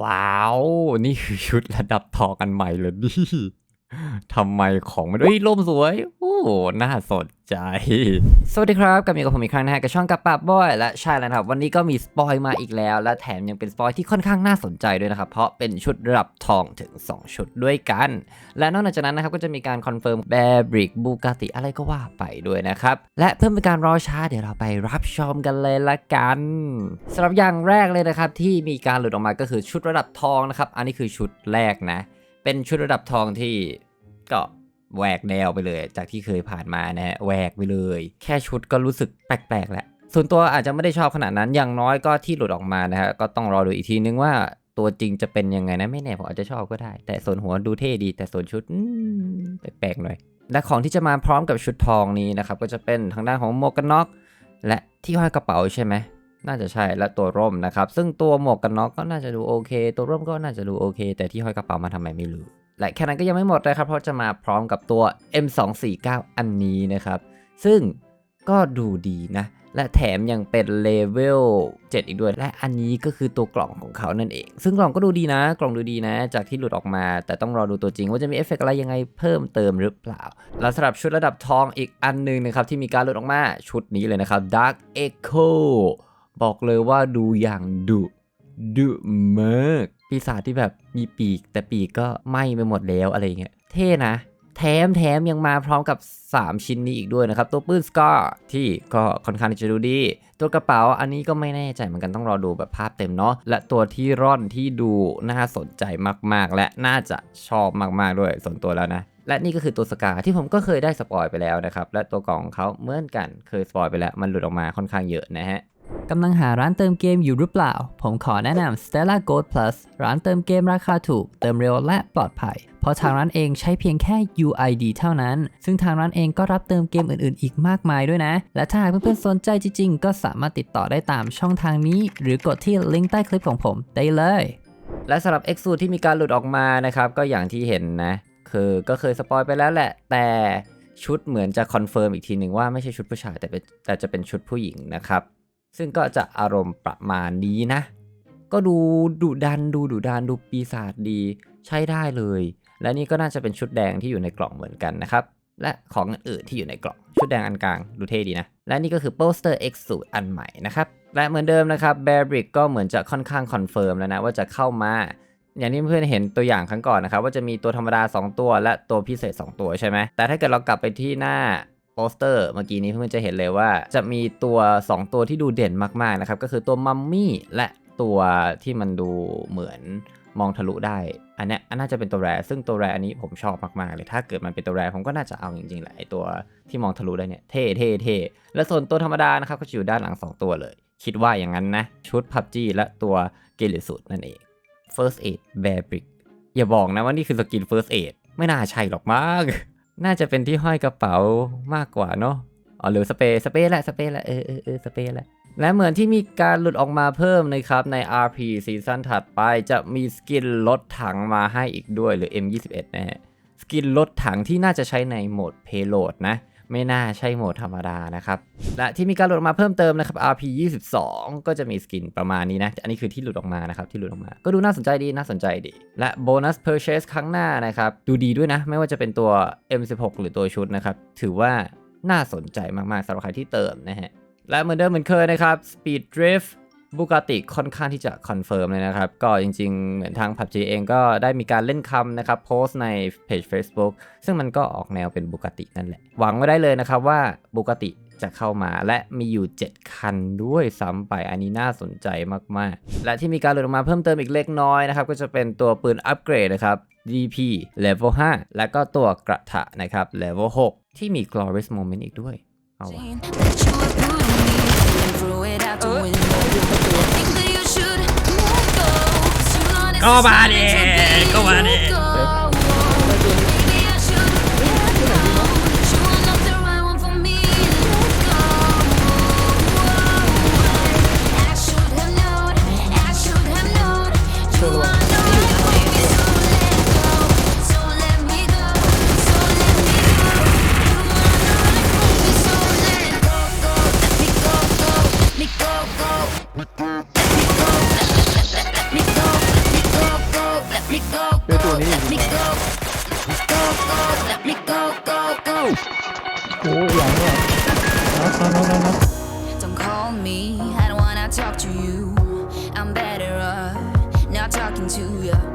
ว้าว นี่คือชุดระดับทองอันใหม่เลยนี่ ทำไมของมันเอ้ยร่มสวย โอ้น่าสนใจ สวัสดีครับกลับมากับผมอีกครั้งนะฮะกับช่องกับปาบอย และใช่แล้วนครับ วันนี้ก็มีสปอยมาอีกแล้ว และแถมยังเป็นสปอยที่ค่อนข้างน่าสนใจด้วยนะครับ เพราะเป็นชุดระดับทองถึง 2 ชุดด้วยกัน และนอกจากนั้นนะครับก็จะมีการคอนเฟิร์มแบร์บริกบูกาติอะไรก็ว่าไปด้วยนะครับ และเพื่อเป็นการรอช้าเดี๋ยวเราไปรับชมกันเลยละกันสำหรับอย่างแรกเลยนะครับที่มีการหลุดออกมาก็คือชุดระดับทองนะครับอันนี้คือชุดแรกนะ เป็นชุดระดับทองที่ก็แหวกแนวไปเลย จากที่เคยผ่านมานะฮะแหวกไปเลย แค่ชุดก็รู้สึกแปลกๆแหละส่วนตัวอาจจะไม่ได้ชอบขนาดนั้นอย่างน้อยก็ที่หลุดออกมานะฮะก็ต้องรอดูอีกทีนึงว่าตัวจริงจะเป็นยังไงนะไม่แน่ผมอาจจะชอบก็ได้ แต่ส่วนหัวดูเท่ดี แต่ส่วนชุดแปลกๆหน่อยและของที่จะมาพร้อมกับชุดทองนี้นะครับก็จะเป็นทางด้านของหมกกันน็อกและที่ห้อยกระเป๋าใช่ไหม น่าจะใช่และตัวร่มนะครับ ซึ่งตัวหมวกกันน็อกก็น่าจะดูโอเค ตัวร่มก็น่าจะดูโอเค แต่ที่ห้อยกระเป๋ามาทำไมไม่รู้ และแค่นั้นก็ยังไม่หมดนะครับ เพราะจะมาพร้อมกับตัว M249 อันนี้นะครับ ซึ่งก็ดูดีนะ และแถมยังเป็นเลเวล7อีกด้วย และอันนี้ก็คือตัวกล่องของเขานั่นเอง ซึ่งกล่องก็ดูดีนะ กล่องดูดีนะ จากที่หลุดออกมา แต่ต้องรอดูตัวจริงว่าจะมีเอฟเฟกต์อะไรยังไงเพิ่มเติมหรือเปล่า แล้วสำหรับชุดระดับทองอีกอันหนึงนะครับที่มีการหลุดออกมาชุดนี้เลยนะครับ Dark Echo บอกเลยว่าดูอย่างดุดุมากปีศาจที่แบบมีปีก แต่ปีกก็ไหม้ไปหมดแล้วอะไรเงี้ยเท่นะ แถมแถมยังมาพร้อมกับ 3 ชิ้นนี้อีกด้วยนะครับ ตัวปืนสกอร์ที่ก็ค่อนข้างจะดูดี ตัวกระเป๋าอันนี้ก็ไม่แน่ใจเหมือนกันต้องรอดูแบบภาพเต็มเนาะและตัวที่ร่อนที่ดูน่าสนใจมากๆ และน่าจะชอบมากๆด้วยส่วนตัวแล้วนะและนี่ก็คือตัวสกาที่ผมก็เคยได้สปอยไปแล้วนะครับและตัวกล่องเขาเหมือนกันเคยสปอยไปแล้วมันหลุดออกมาค่อนข้างเยอะนะฮะ กำลังหาร้านเติมเกมอยู่หรือเปล่า ผมขอแนะนำ Stella Gold Plus ร้านเติมเกมราคาถูก เติมเร็วและปลอดภัย เพราะทางร้านเองใช้เพียงแค่ UID เท่านั้น ซึ่งทางร้านเองก็รับเติมเกมอื่นๆ อีกมากมายด้วยนะ และถ้าหากเพื่อนๆสนใจจริงๆ ก็สามารถติดต่อได้ตามช่องทางนี้ หรือกดที่ลิงก์ใต้คลิปของผมได้เลย และสำหรับ X สูที่มีการหลุดออกมานะครับก็อย่างที่เห็นนะ คือก็เคยสปอยไปแล้วแหละ แต่ชุดเหมือนจะคอนเฟิร์มอีกทีหนึ่งว่าไม่ใช่ชุดผู้ชายแต่แต่จะเป็นชุดผู้หญิงนะครับ ซึ่งก็จะอารมณ์ประมาณนี้นะ ก็ดูดุดันดูดุดันดูปีศาจดีใช้ได้เลย และนี่ก็น่าจะเป็นชุดแดงที่อยู่ในกล่องเหมือนกันนะครับ และของอื่นที่อยู่ในกล่องชุดแดงอันกลางดูเท่ดีนะ และนี่ก็คือโปสเตอร์ X สูตรอันใหม่นะครับ และเหมือนเดิมนะครับ b e a r b r i c k ก็เหมือนจะค่อนข้างคอนเฟิร์มแล้วนะว่าจะเข้ามา อย่างที่เพื่อนเห็นตัวอย่างครั้งก่อนนะครับว่าจะมีตัวธรรมดา 2 ตัว และตัวพิเศษ 2 ตัวใช่ไหมแต่ถ้าเกิดเรากลับไปที่หน้า สเตอร์เมื่อกี้นี้เพื่อนจะเห็นเลยว่า จะมีตัว 2 ตัวที่ดูเด่นมากๆนะครับ ก็คือตัวมัมมี่และตัวที่มันดูเหมือนมองทะลุได้ อันนี้อันน่าจะเป็นตัวแรซึ่งตัวแรอันนี้ผมชอบมากๆเลย ถ้าเกิดมันเป็นตัวแรผมก็น่าจะเอาจริงๆแหละไอตัวที่มองทะลุได้เนี่ยเท่เท่เท่และส่วนตัวธรรมดานะครับก็จะอยู่ด้านหลัง 2 ตัวเลย คิดว่าอย่างนั้นนะ ชุด PUBG และตัวเกลิสุดนั่นเอง First Aid Bear Brick อย่าบอกนะว่านี่คือสกิน First Aid ไม่น่าใช่หรอกมาก น่าจะเป็นที่ห้อยกระเป๋ามากกว่าเนาะอ๋อหรือสเปรย์สเปรย์แหละสเปรย์แหละเออเออเออสเปรย์แหละและเหมือนที่มีการหลุดออกมาเพิ่มนะครับใน RP ซีซั่นถัดไปจะมีสกินลดถังมาให้อีกด้วยหรือ M21 นะฮะสกินลดถังที่น่าจะใช้ในโหมด Payload นะ ไม่น่าใช่โหมดธรรมดานะครับ และที่มีการหลุดออกมาเพิ่มเติมนะครับ RP 22ก็จะมีสกินประมาณนี้นะ อันนี้คือที่หลุดออกมานะครับ ที่หลุดออกมา ก็ดูน่าสนใจดี น่าสนใจดี และโบนัส Purchase ครั้งหน้านะครับ ดูดีด้วยนะ ไม่ว่าจะเป็นตัว M16 หรือตัวชุดนะครับ ถือว่าน่าสนใจมากๆสำหรับใครที่เติมนะฮะ และเหมือนเดิมเหมือนเคยนะครับ Speed Drift บูกาติค่อนข้างที่จะคอนเฟิร์มเลยนะครับ ก็จริงๆ เหมือนทาง PUBG เองก็ได้มีการเล่นคำนะครับโพสต์ในเพจ Facebook ซึ่งมันก็ออกแนวเป็นบูกาตินั่นแหละ หวังไว้ได้เลยนะครับว่าบูกาติจะเข้ามาและมีอยู่ 7 คันด้วยซ้ำไปอันนี้น่าสนใจมากๆ และที่มีการหลุดออกมาเพิ่มเติมอีกเล็กน้อยนะครับ ก็จะเป็นตัวปืนอัปเกรดนะครับ DP Level 5 และก็ตัวกระทะนะครับ Level 6 ที่มี Glorious Moment อีกด้วย เอาวะ and it out the uh. window. Think that you should let go, 'cause you know this Come on in, meant to be. come on in. จอตัวนี้ let me go, go, go, let me go, go, go. โอ้ยหลังเนี่ยนัดนัดนัดนัดนัด Don't call me, I don't wanna talk to you. I'm better off not talking to you. But why you